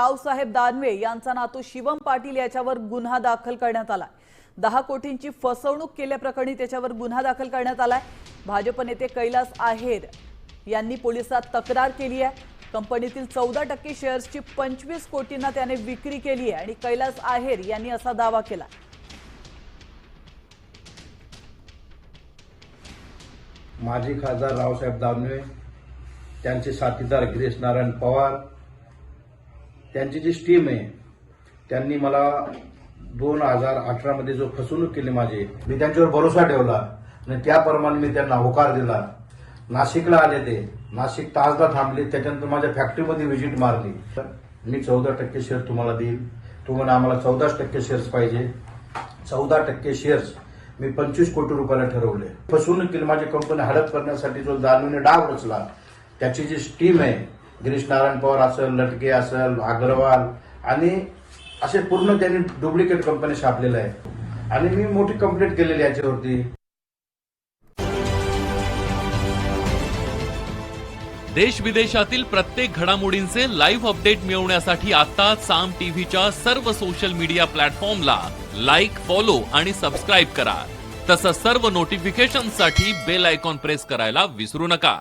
रावसाहेब दानवे यांचा नातू शिवम पाटील याच्यावर गुन्हा दाखल करण्यात आला दहा कोटींची फसवणूक केल्याप्रकरणी त्याच्यावर गुन्हा दाखल करण्यात आलाय. भाजप नेते कैलास आहेर यांनी पोलिसात तक्रार केली आहे. कंपनीतील चौदा टक्के शेअर्सची पंचवीस कोटींना त्याने विक्री केली आहे आणि कैलास आहेर यांनी असा दावा केला. माजी खासदार रावसाहेब दानवे त्यांचे साथीदार गिरीश नारायण पवार त्यांची जी स्टीम आहे त्यांनी मला दोन हजार अठरामध्ये जो फसवणूक केली माझी मी त्यांच्यावर भरोसा ठेवला आणि त्याप्रमाणे मी त्यांना होकार दिला. नाशिकला आले ते. नाशिक तासला थांबले त्याच्यानंतर माझ्या फॅक्टरीमध्ये व्हिजिट मारली. मी चौदा टक्के शेअर तुम्हाला देईल. तुम्हाला आम्हाला चौदाच टक्के शेअर्स पाहिजे. चौदा टक्के शेअर्स मी पंचवीस कोटी रुपयाला ठरवले. फसवणूक केली माझी कंपनी हडप करण्यासाठी जो जानवीने डाव रचला त्याची जी स्टीम आहे गिरीश नारायण पवार असेल लटके असेल अग्रवाल आणि असे पूर्ण त्यांनी डुप्लिकेट कंपनी छापलेल्या आहे आणि मी मोठी कंप्लेंट केलेली आहे याच्यावरती. देश विदेशातील प्रत्येक घडामोडींचे लाईव्ह अपडेट मिळवण्यासाठी आता साम टीव्हीच्या सर्व सोशल मीडिया प्लॅटफॉर्मला लाईक फॉलो आणि सबस्क्राईब करा. तसंच सर्व नोटिफिकेशनसाठी बेल आयकॉन प्रेस करायला विसरू नका.